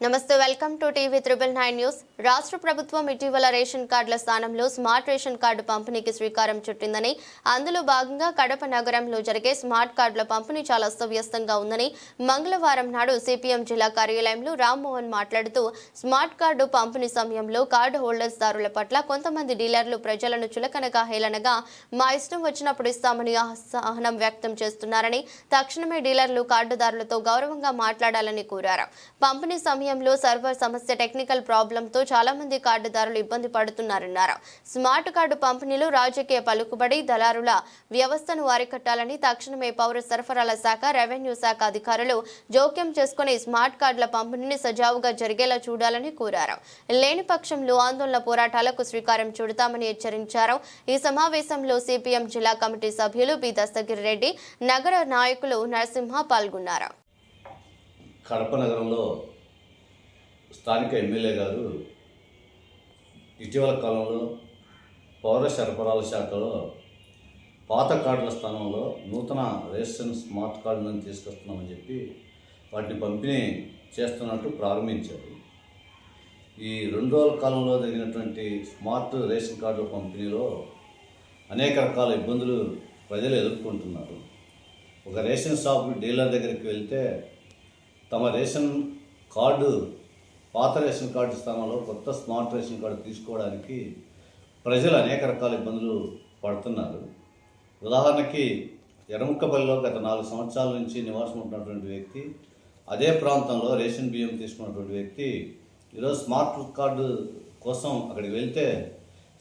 నమస్తే welcome to TV triple nine news. రాష్ట్ర ప్రభుత్వం ఇటీవల రేషన్ కార్డుల స్థానంలో స్మార్ట్ రేషన్ కార్డు పంపిణీకి శ్రీకారం చుట్టిందని అందులో భాగంగా కడప నగరంలో జరిగే స్మార్ట్ కార్డుల పంపిణీ చాలా అస్తవ్యస్తంగా ఉందని మంగళవారం నాడు సిపిఎం జిల్లా కార్యాలయంలో రామ్మోహన్ మాట్లాడుతూ స్మార్ట్ కార్డు పంపిణీ సమయంలో కార్డు హోల్డర్స్ దారుల పట్ల కొంతమంది డీలర్లు ప్రజలను చులకనగా హేళనగా మా ఇష్టం వచ్చినప్పుడు ఇస్తామని అసహనం వ్యక్తం చేస్తున్నారని తక్షణమే డీలర్లు కార్డుదారులతో గౌరవంగా మాట్లాడాలని కోరారు. పంపిణీ సమయంలో సర్వర్ సమస్య టెక్నికల్ ప్రాబ్లంతో చాలా మంది కార్డుదారులు ఇబ్బంది పడుతున్నారన్నారు. స్మార్ట్ కార్డు పంపిణీలో రాజకీయ పలుకుబడి దళారుల వ్యవస్థను అరికట్టాలని తక్షణమే పౌర సరఫరాల శాఖ రెవెన్యూ శాఖ అధికారులు జోక్యం చేసుకుని స్మార్ట్ కార్డుల పంపిణీని సజావుగా జరిగేలా చూడాలని కోరారు. లేని పక్షంలో ఆందోళన పోరాటాలకు శ్రీకారం చుడతామని హెచ్చరించారు. ఈ సమావేశంలో సిపిఎం జిల్లా కమిటీ సభ్యులు బి. దస్తగిరి రెడ్డి నగర నాయకులు నరసింహ పాల్గొన్నారు. కడప నగరంలో స్థానిక ఎమ్మెల్యే గారు ఇటీవల కాలంలో పౌర సరఫరాల శాఖలో పాత కార్డుల స్థానంలో నూతన రేషన్ స్మార్ట్ కార్డులను తీసుకొస్తున్నామని చెప్పి వాటిని పంపిణీ చేస్తున్నట్టు ప్రారంభించారు. ఈ రెండు రోజుల కాలంలో జరిగినటువంటి స్మార్ట్ రేషన్ కార్డుల పంపిణీలో అనేక రకాల ఇబ్బందులు ప్రజలు ఎదుర్కొంటున్నారు. ఒక రేషన్ షాప్ డీలర్ దగ్గరికి వెళ్తే తమ రేషన్ కార్డు పాత రేషన్ కార్డు స్థానంలో కొత్త స్మార్ట్ రేషన్ కార్డు తీసుకోవడానికి ప్రజలు అనేక రకాల ఇబ్బందులు పడుతున్నారు. ఉదాహరణకి ఎర్రముక్కపల్లిలో గత నాలుగు సంవత్సరాల నుంచి నివాసం ఉంటున్నటువంటి వ్యక్తి అదే ప్రాంతంలో రేషన్ బియ్యం తీసుకున్నటువంటి వ్యక్తి ఈరోజు స్మార్ట్ కార్డు కోసం అక్కడికి వెళ్తే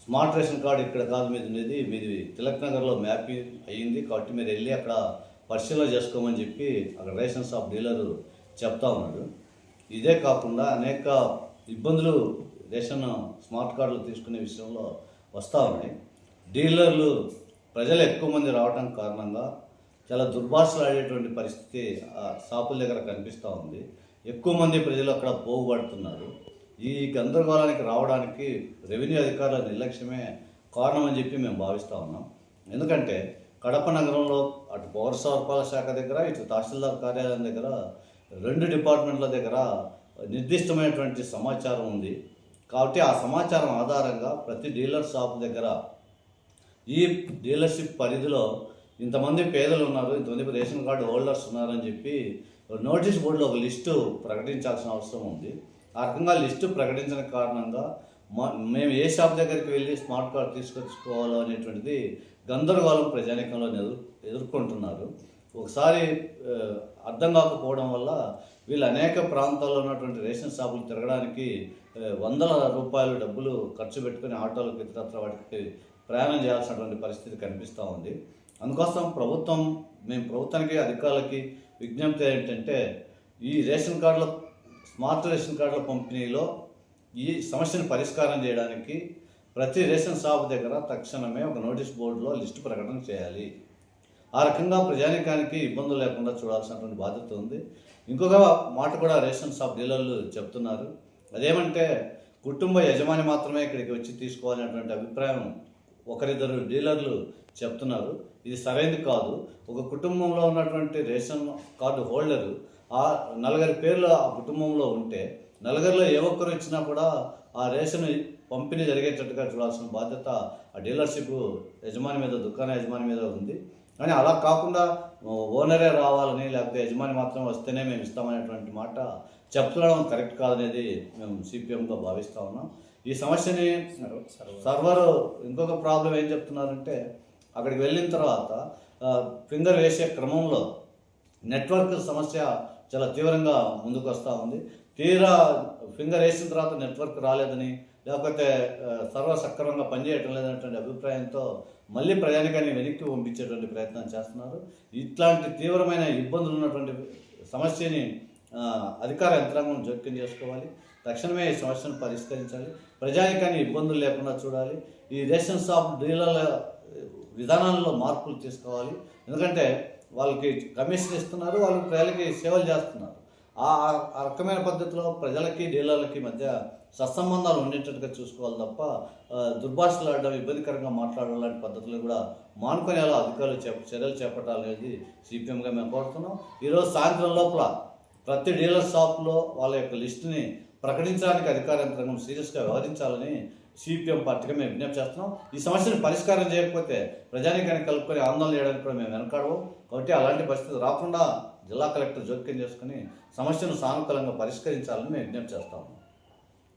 స్మార్ట్ రేషన్ కార్డు ఇక్కడ కాదు మీద ఉండేది మీది తిలక్ నగర్లో మ్యాపింగ్ అయ్యింది కాబట్టి మీరు వెళ్ళి అక్కడ పరిశీలన చేసుకోమని చెప్పి అక్కడ రేషన్ షాప్ డీలరు చెప్తా ఉన్నాడు. ఇదే కాకుండా అనేక ఇబ్బందులు రేషన్ స్మార్ట్ కార్డులు తీసుకునే విషయంలో వస్తూ ఉన్నాయి. డీలర్లు ప్రజలు ఎక్కువ మంది రావడం కారణంగా చాలా దుర్భాషలు ఆడేటువంటి పరిస్థితి ఆ షాపుల దగ్గర కనిపిస్తూ ఉంది. ఎక్కువ మంది ప్రజలు అక్కడ పోగుపడుతున్నారు. ఈ గందరగోళానికి రావడానికి రెవెన్యూ అధికారుల నిర్లక్ష్యమే కారణం అని చెప్పి మేము భావిస్తూ ఉన్నాం. ఎందుకంటే కడప నగరంలో అటు పౌర సరఫరాల శాఖ దగ్గర ఇటు తహసీల్దార్ కార్యాలయం దగ్గర రెండు డిపార్ట్మెంట్ల దగ్గర నిర్దిష్టమైనటువంటి సమాచారం ఉంది. కాబట్టి ఆ సమాచారం ఆధారంగా ప్రతి డీలర్ షాప్ దగ్గర ఈ డీలర్షిప్ పరిధిలో ఇంతమంది పేదలు ఉన్నారు ఇంతమంది రేషన్ కార్డు హోల్డర్స్ ఉన్నారని చెప్పి నోటీస్ బోర్డులో ఒక లిస్టు ప్రకటించాల్సిన అవసరం ఉంది. ఆ రకంగా లిస్టు ప్రకటించిన కారణంగా మా మేము ఏ షాప్ దగ్గరికి వెళ్ళి స్మార్ట్ కార్డ్ తీసుకొచ్చుకోవాలో అనేటువంటిది గందరగోళం ప్రజానికంలో ఎదుర్ ఎదుర్కొంటున్నారు. ఒకసారి అర్థం కాకపోవడం వల్ల వీళ్ళు అనేక ప్రాంతాల్లో ఉన్నటువంటి రేషన్ షాపులు తిరగడానికి వందల రూపాయలు డబ్బులు ఖర్చు పెట్టుకుని ఆటోలకు ఇతరత్ర వాటికి ప్రయాణం చేయాల్సినటువంటి పరిస్థితి కనిపిస్తూ ఉంది. అందుకోసం ప్రభుత్వం మేము ప్రభుత్వానికి అధికారులకి విజ్ఞప్తి ఏంటంటే ఈ రేషన్ కార్డుల స్మార్ట్ రేషన్ కార్డుల పంపిణీలో ఈ సమస్యను పరిష్కారం చేయడానికి ప్రతి రేషన్ షాప్ దగ్గర తక్షణమే ఒక నోటీస్ బోర్డులో లిస్టు ప్రకటన చేయాలి. ఆ రకంగా ప్రజానికానికి ఇబ్బందులు లేకుండా చూడాల్సినటువంటి బాధ్యత ఉంది. ఇంకొక మాట కూడా రేషన్ షాప్ డీలర్లు చెప్తున్నారు. అదేమంటే కుటుంబ యజమాని మాత్రమే ఇక్కడికి వచ్చి తీసుకోవాలనేటువంటి అభిప్రాయం ఒకరిద్దరు డీలర్లు చెప్తున్నారు. ఇది సరైనది కాదు. ఒక కుటుంబంలో ఉన్నటువంటి రేషన్ కార్డు హోల్డరు ఆ నలుగురి పేర్లు ఆ కుటుంబంలో ఉంటే నలుగురిలో ఏ ఒక్కరు ఇచ్చినా కూడా ఆ రేషన్ పంపిణీ జరిగేటట్టుగా చూడాల్సిన బాధ్యత ఆ డీలర్షిప్ యజమాని మీద దుకాణ యజమాని మీద ఉంది. కానీ అలా కాకుండా ఓనరే రావాలని లేకపోతే యజమాని మాత్రం వస్తేనే మేము ఇస్తామనేటువంటి మాట చెప్పడం కరెక్ట్ కాదనేది మేము సిపిఎంగా భావిస్తా ఉన్నాం. ఈ సమస్యని సర్వర్ ఇంకొక ప్రాబ్లం ఏం చెప్తున్నారంటే అక్కడికి వెళ్ళిన తర్వాత ఫింగర్ వేసే క్రమంలో నెట్వర్క్ సమస్య చాలా తీవ్రంగా ముందుకు వస్తూ ఉంది. తీరా ఫింగర్ వేసిన తర్వాత నెట్వర్క్ రాలేదని లేకపోతే సర్వ సక్రమంగా పనిచేయటం లేదనేటువంటి అభిప్రాయంతో మళ్ళీ ప్రయాణికాన్ని వెనక్కి పంపించేటువంటి ప్రయత్నం చేస్తున్నారు. ఇట్లాంటి తీవ్రమైన ఇబ్బందులు ఉన్నటువంటి సమస్యని అధికార యంత్రాంగం జోక్యం చేసుకోవాలి. తక్షణమే ఈ సమస్యను పరిష్కరించాలి. ప్రజానికాన్ని ఇబ్బందులు లేకుండా చూడాలి. ఈ రేషన్ షాప్ డీలర్ల విధానాల్లో మార్పులు తీసుకోవాలి. ఎందుకంటే వాళ్ళకి కమిషన్ ఇస్తున్నారు వాళ్ళు ప్రజలకి సేవలు చేస్తున్నారు. ఆ రకమైన పద్ధతిలో ప్రజలకి డీలర్లకి మధ్య సత్సంబంధాలు ఉండేటట్టుగా చూసుకోవాలి తప్ప దుర్భాషలు ఆడడం ఇబ్బందికరంగా మాట్లాడడం లాంటి పద్ధతులు కూడా మానుకునేలా అధికారులు చేప చర్యలు చేపట్టాలనేది సిపిఎంగా మేము కోరుతున్నాం. ఈరోజు సాయంత్రం లోపల ప్రతి డీలర్ షాప్లో వాళ్ళ యొక్క లిస్టుని ప్రకటించడానికి అధికార యంత్రాంగం సీరియస్గా వ్యవహరించాలని సిపిఎం పార్టీగా మేము విజ్ఞప్తి చేస్తున్నాం. ఈ సమస్యను పరిష్కారం చేయకపోతే ప్రజానికాన్ని కలుపుకొని ఆందోళన చేయడానికి కూడా మేము వెనకాడము. కాబట్టి అలాంటి పరిస్థితి రాకుండా జిల్లా కలెక్టర్ జోక్యం చేసుకుని సమస్యను సానుకూలంగా పరిష్కరించాలని మేము విజ్ఞప్తి చేస్తాము